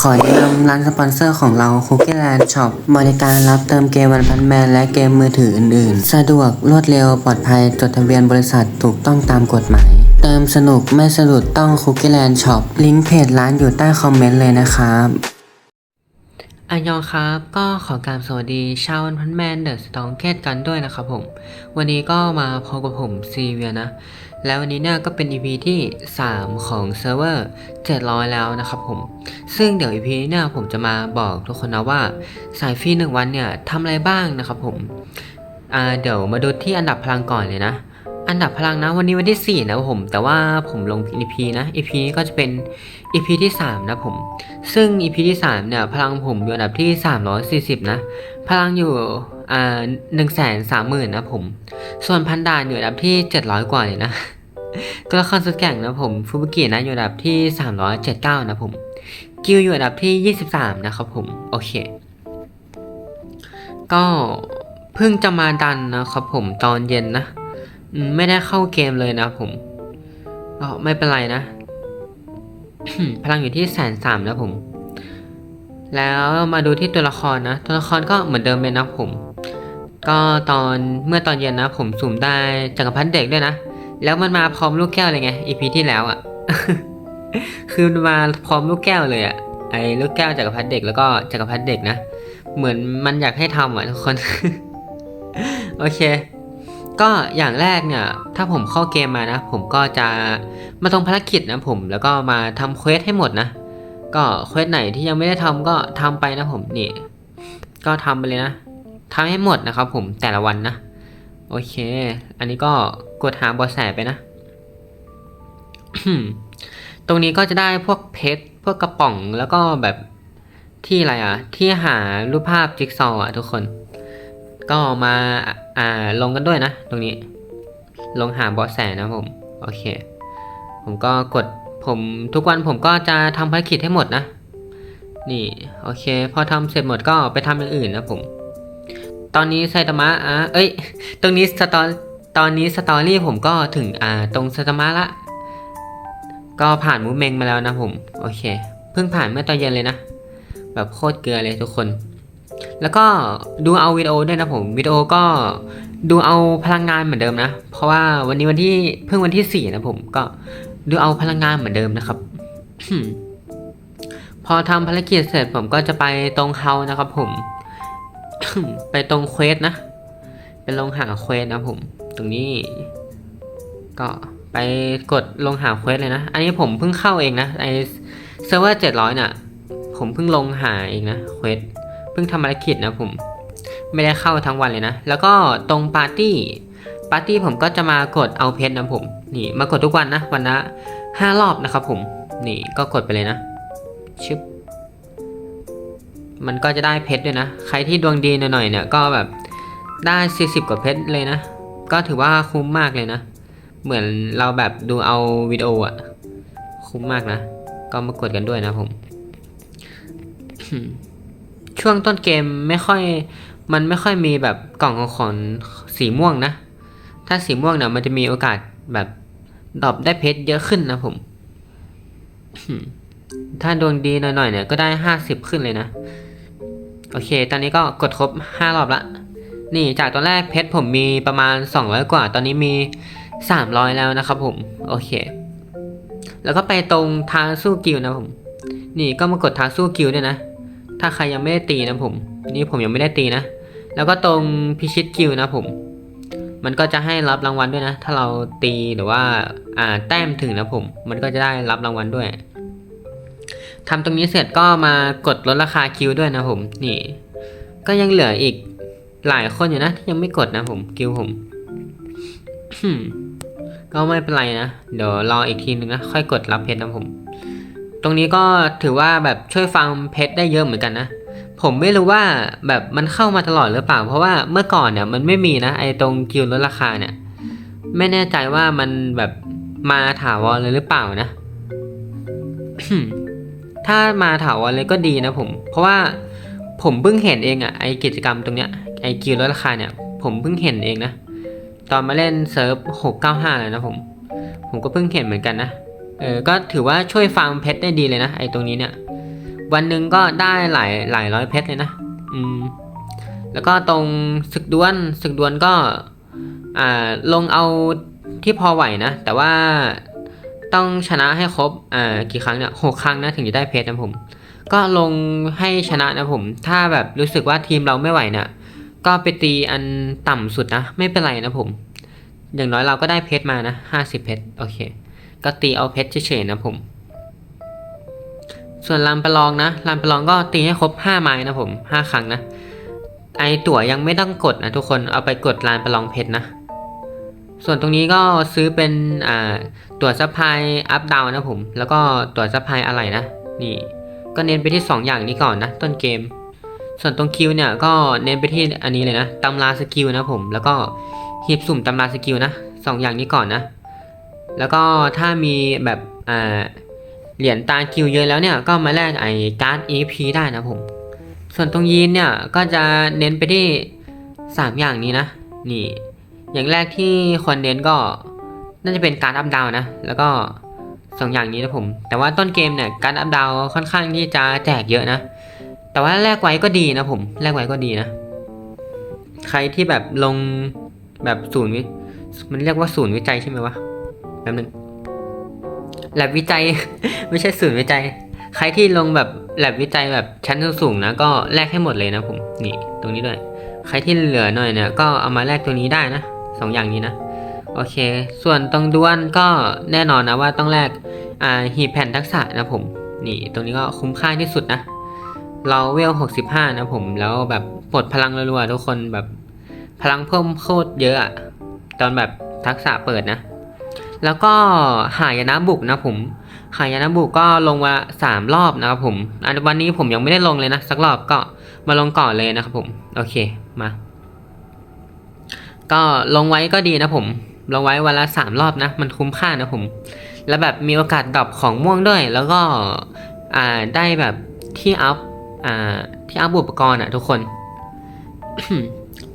ขอแนะนำร้านสปอนเซอร์ของเราคุกกี้แลนด์ช็อปบริการรับเติมเกมวันพันแมนและเกมมือถืออื่นๆ สะดวกรวดเร็วปลอดภัยจดทะเบียนบริษัทถูกต้องตามกฎหมาย เติมสนุกไม่สะดุดต้องคุกกี้แลนด์ช็อปลิงก์เพจร้านอยู่ใต้คอมเมนต์เลยนะครับ อันยองครับก็ขอการสวัสดีชาววันพันแมนเดอะสตองเกตกันด้วยนะครับผม วันนี้ก็มาพบกับผมซีเวียนะ แล้ววันนี้เนี่ยก็เป็น EP ที่ 3 ของเซิร์ฟเวอร์700 แล้วนะครับผม ซึ่งเดี๋ยว EP นี้เนี่ยผมจะมาบอกทุกคนนะว่าสายฟรีหนึ่งวันเนี่ยทำอะไรบ้างนะครับผม อ่าเดี๋ยวมาดูที่อันดับพลังก่อนเลยนะ อันดับพลังนะวันนี้วันที่ 4 นะผม แต่ว่าผมลง EP นะ EP นี้ก็จะเป็น EP ที่ 3 นะผม ซึ่ง EP ที่ 3 เนี่ย พลังผมอยู่อันดับที่ 340 นะ พลังอยู่อ่า1 3 0 0 0 0นะผม ส่วนพันดานอยู่อันดับที่ 700 กว่าเลยนะ ตัวละครสุดแก่งนะผมฟูบุกินะอยู่อันดับที่ 379 นะผม กิวอยู่อันดับที่ 23 นะครับผม โอเค ก็เพิ่งจะมาดันนะครับผมตอนเย็นนะ ไม่ได้เข้าเกมเลยนะผมก็ไม่เป็นไรนะ พลังอยู่ที่แสนสามนะผม แล้วมาดูที่ตัวละครนะ ตัวละครก็เหมือนเดิมเลยนะผม ก็ตอนเมื่อตอนเย็นนะ ผมสุ่มได้จักรพรรดิเด็กด้วยนะ แล้วมันมาพร้อมลูกแก้วเลยไง EP ที่แล้วอะ่ะ คือมันมาพร้อมลูกแก้วเลยอะ่ะไอ้ลูกแก้วจักรพรรดิเด็กแล้วก็จักรพรรดิเด็กนะ เหมือนมันอยากให้ทำอะทุกคน โอเค ก็อย่างแรกเนี่ย ถ้าผมเข้าเกมมานะ ผมก็จะมาตรงภารกิจนะผมแล้วก็มาทำเควสให้หมดนะ ก็เควสไหนที่ยังไม่ได้ทำก็ทำไปนะผมนี่ ก็ทำไปเลยนะทำให้หมดนะครับผมแต่ละวันนะ โอเค อันนี้ก็กดหาบอแสไปนะ ตรงนี้ก็จะได้พวกเพชรพวกกระป๋องแล้วก็แบบที่อะไรอะ ที่หารูปภาพจิ๊กซอว์อะทุกคน ก็มาอ่าลงกันด้วยนะ ตรงนี้ ลงหาเบาะแสนะผม โอเค ผมก็กดผมทุกวันผมก็จะทำภารกิจให้หมดนะ นี่ โอเค พอทำเสร็จหมดก็ไปทำอย่างอื่นนะผม ตอนนี้ไซตามะอะเอ้ย ตรงนี้สตอตอนนี้สตอรี่ผมก็ถึงอ่าตรงไซตามะละ ก็ผ่านมูเมงมาแล้วนะผม โอเค เพิ่งผ่านเมื่อตอนเย็นเลยนะ แบบโคตรเกลือเลยทุกคน แล้วก็ดูเอาวิดีโอด้วยนะผมวิดีโอก็ดูเอาพลังงานเหมือนเดิมนะ เพราะว่าวันนี้วันที่เพิ่งวันที่สี่นะผมก็ดูเอาพลังงานเหมือนเดิมนะครับพอทำภารกิจเสร็จผมก็จะไปตรงเฮานะครับ ผม ไปตรงเควสนะไปลงหาเควสนะผม ตรงนี้ ก็ไปกดลงหาเควสเลยนะ อันนี้ผมเพิ่งเข้าเองนะไอเซิร์ฟเวอร์เจ็ดร้อยน่ะ ผมเพิ่งลงหาเองนะเควส พิ่งทำภารกิจนะผม ไม่ได้เข้าทั้งวันเลยนะ แล้วก็ตรงปาร์ตี้ปาร์ตี้ผมก็จะมากดเอาเพชรนะผม นี่มากดทุกวันนะ วันละห้ารอบนะครับผม นี่ก็กดไปเลยนะชึบมันก็จะได้เพชรด้วยนะ ใครที่ดวงดีหน่อยๆเนี่ยก็แบบได้ 40 กว่าเพชรเลยนะ ก็ถือว่าคุ้มมากเลยนะ เหมือนเราแบบดูเอาวิดีโออะคุ้มมากนะ ก็มากดกันด้วยนะผม ช่วงต้นเกมไม่ค่อยมันไม่ค่อยมีแบบกล่องของของสีม่วงนะ ถ้าสีม่วงเนี่ยมันจะมีโอกาสแบบดรอปได้เพชรเยอะขึ้นนะผม ถ้าดวงดีหน่อยๆเนี่ยก็ได้ห้าสิบขึ้นเลยนะ โอเค ตอนนี้ก็กดครบห้ารอบละ นี่จากตอนแรกเพชรผมมีประมาณสองร้อยกว่า ตอนนี้มีสามร้อยแล้วนะครับผม โอเค แล้วก็ไปตรงทางสู้กิลนะผม นี่ก็มากดทางสู้กิลด้วยนะ ถ้าใครยังไม่ได้ตีนะผม นี่ผมยังไม่ได้ตีนะ แล้วก็ตรงพิชิตกิลนะผม มันก็จะให้รับรางวัลด้วยนะ ถ้าเราตีหรือว่าอ่าแต้มถึงนะผม มันก็จะได้รับรางวัลด้วยทำตรงนี้เสร็จก็มากดลดราคาคิวด้วยนะผมนี่ ก็ยังเหลืออีกหลายคนอยู่นะที่ยังไม่กดนะผมคิวผมก็ไม่เป็นไรนะ เดี๋ยวรออีกทีนึงนะ ค่อยกดรับเพชรนะผม รงนี้ก็ถือว่าแบบช่วยฟังเพชรได้เยอะเหมือนกันนะ ผมไม่รู้ว่าแบบมันเข้ามาตลอดหรือเปล่า เพราะว่าเมื่อก่อนเนี่ยมันไม่มีนะไอตรงกิลลดราคาเนี่ย ไม่แน่ใจว่ามันแบบมาถาวรเลยหรือเปล่านะ ถ้ามาถาวรเลยก็ดีนะผม เพราะว่าผมเพิ่งเห็นเองอะไอกิจกรรมตรงเนี้ยไอกิลลดราคาเนี่ย ผมเพิ่งเห็นเองนะ ตอนมาเล่นเซิร์ฟหกเก้าห้าเลยนะผม ผมก็เพิ่งเห็นเหมือนกันนะ เออก็ถือว่าช่วยฟาร์มเพชรได้ดีเลยนะไอ้ตรงนี้เนี่ย วันหนึ่งก็ได้หลายหลายร้อยเพชรเลยนะอืมแล้วก็ตรงศึกดวลศึกดวลก็อ่าลงเอาที่พอไหวนะ แต่ว่าต้องชนะให้ครบอ่ากี่ครั้งเนี่ยหกครั้งนะถึงจะได้เพชรนะผม ก็ลงให้ชนะนะผม ถ้าแบบรู้สึกว่าทีมเราไม่ไหวเนี่ยก็ไปตีอันต่ำสุดนะ ไม่เป็นไรนะผม อย่างน้อยเราก็ได้เพชรมานะห้าสิบเพชรโอเค ก็ตีเอาเพชรเฉยๆนะผม ส่วนลำประลองนะลำประลองก็ตีให้ครบห้าไม้นะผมห้าครั้งนะ ไอตั๋วยังไม่ต้องกดนะทุกคนเอาไปกดลานประลองเพชรนะ ส่วนตรงนี้ก็ซื้อเป็นอ่าตั๋วซัพพลายอัพดาวนะผม แล้วก็ตั๋วซัพพลายอะไรนะ นี่ ก็เน้นไปที่ 2 อย่างนี้ก่อนนะ ต้นเกม ส่วนตรงคิวเนี่ยก็เน้นไปที่อันนี้เลยนะตำราสกิลนะผม แล้วก็หีบสุ่มตำราสกิลนะสองอย่างนี้ก่อนนะ แล้วก็ถ้ามีแบบอ่าเหรียญตาคิวเยอะแล้วเนี่ยก็มาแลกไอ้การ์ด EP ได้นะผม ส่วนตรงยีนเนี่ยก็จะเน้นไปที่ 3 อย่างนี้นะ นี่ อย่างแรกที่ควรเน้นก็น่าจะเป็นการอัพดาวนะ แล้วก็สองอย่างนี้นะผม แต่ว่าต้นเกมเนี่ยการอัพดาวค่อนข้างที่จะแจกเยอะนะ แต่ว่าแลกไว้ก็ดีนะผม แลกไว้ก็ดีนะ ใครที่แบบลงแบบศูนย์มันเรียกว่าศูนย์วิจัยใช่ไหมวะ ป๊บนึงแลบวิจัย ไม่ใช่ศูนย์วิจัย ใครที่ลงแบบแลบวิจัยแบบชั้นสูงๆนะก็แลกให้หมดเลยนะผมนี่ตรงนี้ด้วย ใครที่เหลือหน่อยเนี่ยก็เอามาแลกตัวนี้ได้นะสองอย่างนี้นะโอเค ส่วนตรงด้วนก็แน่นอนนะว่าต้องแลกอ่าหีแผ่นทักษะนะผมนี่ตรงนี้ก็คุ้มค่าที่สุดนะเราเวล 65 นะผมแล้วแบบปลดพลังรัวๆทุกคนแบบพลังเพิ่มโคตรเยอะอะตอนแบบทักษะเปิดนะ แล้วก็หายนะบุกนะผม หายนะบุกก็ลงมาสามรอบนะครับผมอันวันนี้ผมยังไม่ได้ลงเลยนะ สักรอบก็มาลงก่อนเลยนะครับผม โอเคมา ก็ลงไว้ก็ดีนะผม ลงไว้วันละสามรอบนะ มันคุ้มค่านะผม แล้วแบบมีโอกาสดรอปของม่วงด้วย แล้วก็อ่าได้แบบที่อัพอ่าที่อัพอุปกรณ์อะทุกคน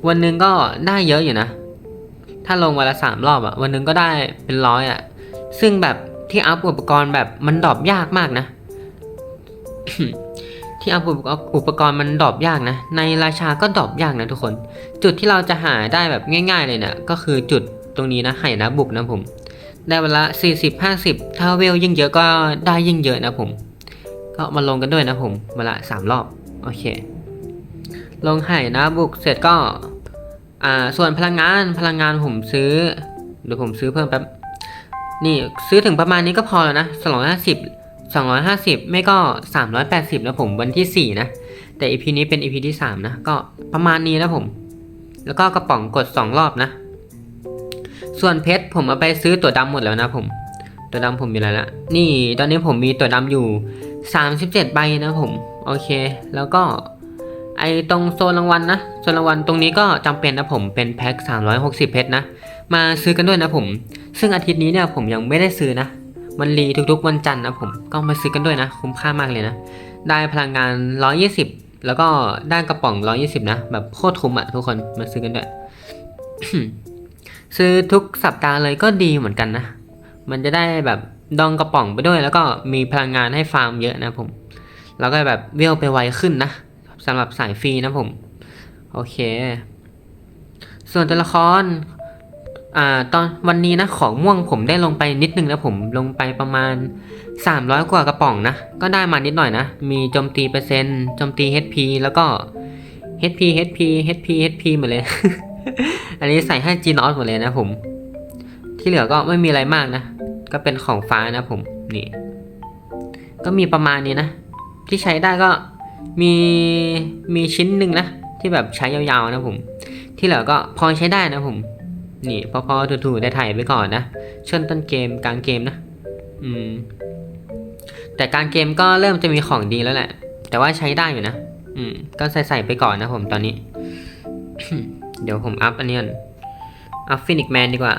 วันหนึ่งก็ได้เยอะอยู่นะ ถ้าลงวันละสามรอบอะวันนึงก็ได้เป็นร้อยอะซึ่งแบบที่อัพอุปกรณ์แบบมันดรอปยากมากนะ ที่อัพอุปกรณ์มันดรอปยากนะ ในราชาก็ดรอปยากนะทุกคน จุดที่เราจะหาได้แบบง่าย ๆ เลยเนี่ยก็คือจุดตรงนี้นะไหนะบุกนะผม ได้เวลา 40 50 ถ้าเวลยิ่งเยอะก็ได้ยิ่งเยอะนะผม ก็มาลงกันด้วยนะผมเวลาสามรอบ โอเค ลงไหนะบุกเสร็จก็ อ่าส่วนพลังงานพลังงานผมซื้อเดี๋ยวผมซื้อเพิ่มแป๊บนี่ซื้อถึงประมาณนี้ก็พอแล้วนะ250 250ไม่ก็380นะผมวันที่4นะแต่ EP นี้เป็น EP ที่3นะก็ประมาณนี้นะผม แล้วก็กระป๋องกด2รอบนะ ส่วนเพชรผมเอาไปซื้อตัวดำหมดแล้วนะผม ตัวดำผมมีอะไรละนี่ตอนนี้ผมมีตัวดำอยู่37ใบนะผม โอเค แล้วก็ ไอตรงโซนรางวัลนะโซนรางวัลตรงนี้ก็จำเป็นนะผมเป็นแพ็ค360 เพชรนะ มาซื้อกันด้วยนะผม ซึ่งอาทิตย์นี้เนี่ยผมยังไม่ได้ซื้อนะ มันรีทุกๆวันจันทร์นะผมก็มาซื้อกันด้วยนะ คุ้มค่ามากเลยนะ ได้พลังงาน 120 แล้วก็ได้กระป๋อง 120 นะ แบบโคตรคุ้มอะทุกคนมาซื้อกันด้วย ซื้อทุกสัปดาห์เลยก็ดีเหมือนกันนะ มันจะได้แบบดองกระป๋องไปด้วย แล้วก็มีพลังงานให้ฟาร์มเยอะนะผม แล้วก็แบบเวลไปไวขึ้นนะ สำหรับสายฟรีนะผม โอเค ส่วนตัวละครอ่าตอนวันนี้นะของม่วงผมได้ลงไปนิดนึงนะผมลงไปประมาณ 300 กว่ากระป๋องนะ ก็ได้มานิดหน่อยนะ มีโจมตีเปอร์เซ็นต์โจมตี HP แล้วก็ HP HP HP HP หมดเลย อันนี้ใส่ให้ G n o t หมดเลยนะผม ที่เหลือก็ไม่มีอะไรมากนะ ก็เป็นของฟ้านะผม นี่ ก็มีประมาณนี้นะ ที่ใช้ได้ก็ มีมีชิ้นหนึ่งนะ ที่แบบใช้ยาวๆนะผม ที่เหลือก็พอใช้ได้นะผม นี่พอพอถูๆได้ถ่ายไปก่อนนะช่วงต้นเกมกลางเกมนะ อืม แต่กลางเกมก็เริ่มจะมีของดีแล้วแหละ แต่ว่าใช้ได้อยู่นะ อืม ก็ใส่ใส่ไปก่อนนะผมตอนนี้ เดี๋ยวผมอัพอันนี้ก่อนอัพฟินิกแมนดีกว่า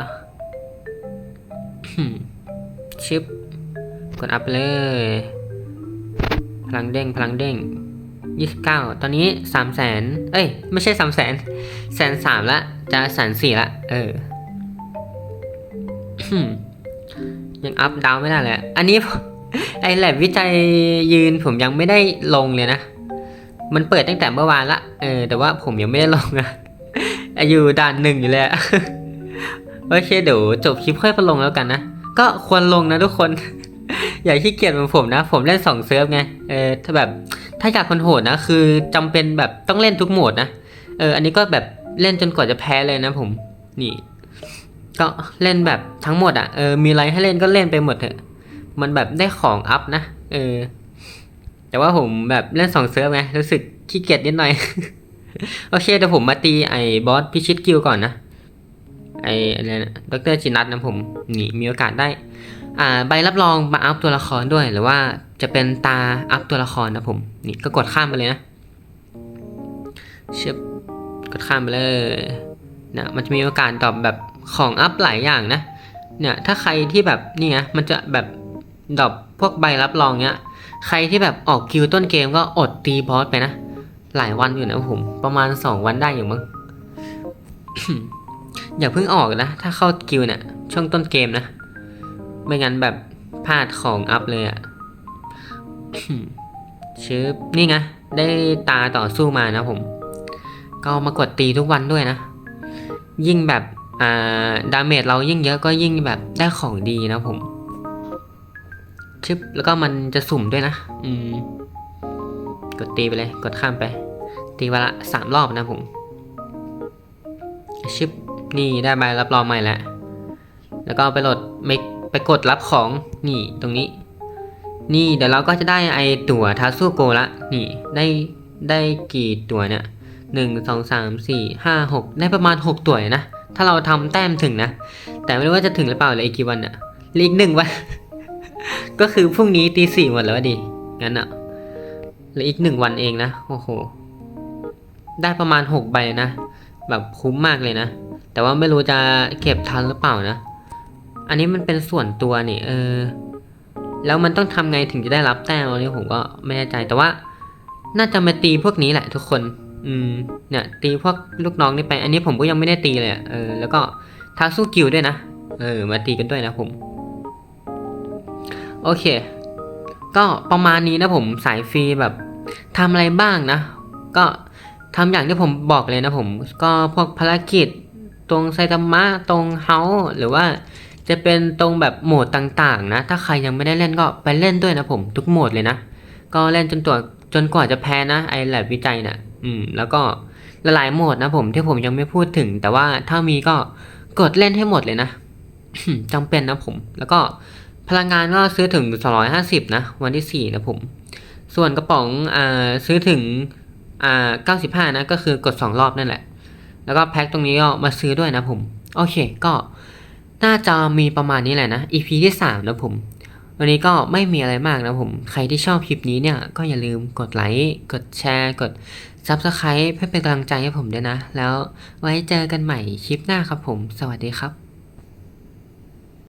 ชิปกดอัพเลย พลังเด้งพลังเด้ง ยี่สิบเก้าตอนนี้สามแสนเอ้ย ไม่ใช่สามแสนแสนสามละ จะแสนสี่ละ เออ ยังอัพดาวไม่ได้เลย อันนี้ ไอแลบวิจัยยืนผมยังไม่ได้ลงเลยนะ มันเปิดตั้งแต่เมื่อวานละ เออ แต่ว่าผมยังไม่ได้ลงอะอยู่ด่านหนึ่งอยู่เลยโอเคเดี๋ยวจบคลิปค่อยไปลงแล้วกันนะ ก็ควรลงนะทุกคน อย่าขี้เกียจเหมือนผมนะ ผมเล่นสองเซิร์ฟไง เออ ถ้าแบบ ถ้าอยากคนโหดนะคือจำเป็นแบบต้องเล่นทุกโหมดนะเอออันนี้ก็แบบเล่นจนกว่าจะแพ้เลยนะผม นี่ ก็เล่นแบบทั้งหมดอะ่ะเออมีอะไรให้เล่นก็เล่นไปหมดเถอะ มันแบบได้ของอัพนะเออ แต่ว่าผมแบบเล่นสองเซิร์ฟไงรู้สึกขี้เกียจนิดหน่อย โอเคเดี๋ยวผมมาตีไอ้บอสพิชิตกิลก่อนนะไอ้อะไรนะดรจินัทนะผม นี่มีโอกาสได้ อ่า ใบรับรองมาอัพตัวละครด้วยหรือว่า จะเป็นตาอัพตัวละครนะผม นี่ก็กดข้ามไปเลยนะเชิบกดข้ามไปเลยนี่ยมันจะมีโอกาสตอบแบบของอัพหลายอย่างนะ เนี่ยถ้าใครที่แบบนี่ไงมันจะแบบดอปพวกใบรับรองเนี้ย ใครที่แบบออกคิวต้นเกมก็อดตีบอสไปนะ หลายวันอยู่นะผม ประมาณ 2 วันได้อยู่มั้ง อย่าเพิ่งออกนะ ถ้าเข้าคิวเนี่ยช่วงต้นเกมนะ ไม่งั้นแบบพลาดของอัพเลยอะ่ะ ชืบนี่ไงได้ตาต่อสู้มานะผม ก็มากดตีทุกวันด้วยนะ ยิ่งแบบอ่าดาเมจเรายิ่งเยอะก็ยิ่งแบบได้ของดีนะผมชึบแล้วก็มันจะสุ่มด้วยนะ อืม กดตีไปเลย กดข้ามไป ตีวันละสามรอบนะผมชึบนี่ได้ใบรับรองใหม่แล้ว แล้วก็ไปโหลดไม่ไปกดรับของนี่ตรงนี้ นี่เดี๋ยวเราก็จะได้ไอตั๋วทาสูโกละ นี่ได้ได้กี่ตั๋วเนี่ยหนึ่งสองสามสี่ห้าหกได้ประมาณหกตั๋วนะ ถ้าเราทำแต้มถึงนะ แต่ไม่รู้ว่าจะถึงหรือเปล่าเลยอีกกี่วันอะอีกหนึ่งวัน ก็คือพรุ่งนี้ตีสี่หมดแล้วดิงั้นอะเหลืออีกหนึ่งวันเองนะ โอ้โห ได้ประมาณหกใบนะ แบบคุ้มมากเลยนะ แต่ว่าไม่รู้จะเก็บทันหรือเปล่านะ อันนี้มันเป็นส่วนตัวนี่ เออ แล้วมันต้องทำไงถึงจะได้รับแต้มอันนี้ผมก็ไม่แน่ใจแต่ว่า น่าจะมาตีพวกนี้แหละทุกคน อืมเนี่ยตีพวกลูกน้องนี่ไป อันนี้ผมก็ยังไม่ได้ตีเลยเออแล้วก็ท้าสู้กิลด์ด้วยนะเออมาตีกันด้วยนะผม โอเค ก็ประมาณนี้นะผมสายฟรีแบบทำอะไรบ้างนะ ก็ทำอย่างที่ผมบอกเลยนะผม ก็พวกภารกิจตรงไซตามะตรงเฮาหรือว่า จะเป็นตรงแบบโหมดต่างๆนะ ถ้าใครยังไม่ได้เล่นก็ไปเล่นด้วยนะผม ทุกโหมดเลยนะ ก็เล่นจนตัวจนกว่าจะแพ้นะไอแลบวิจัยนะ่ะอืม แล้วก็หลายโหมดนะผมที่ผมยังไม่พูดถึง แต่ว่าถ้ามีก็กดเล่นให้หมดเลยนะจำเป็นนะผม แล้วก็พลังงานก็ซื้อถึง 250 นะ วันที่ 4 นะผม ส่วนกระป๋องอ่าซื้อถึงอ่า95 นะ ก็คือกด 2 รอบนั่นแหละ แล้วก็แพ็คตรงนี้ก็มาซื้อด้วยนะผม โอเค ก็ น่าจะมีประมาณนี้แหละนะ EP ที่3นะผม วันนี้ก็ไม่มีอะไรมากนะผม ใครที่ชอบคลิปนี้เนี่ย ก็อย่าลืมกดไลค์ กดแชร์ กด Subscribe เพื่อเป็นกำลังใจให้ผมด้วยนะ แล้วไว้เจอกันใหม่คลิปหน้าครับผม สวัสดีครับ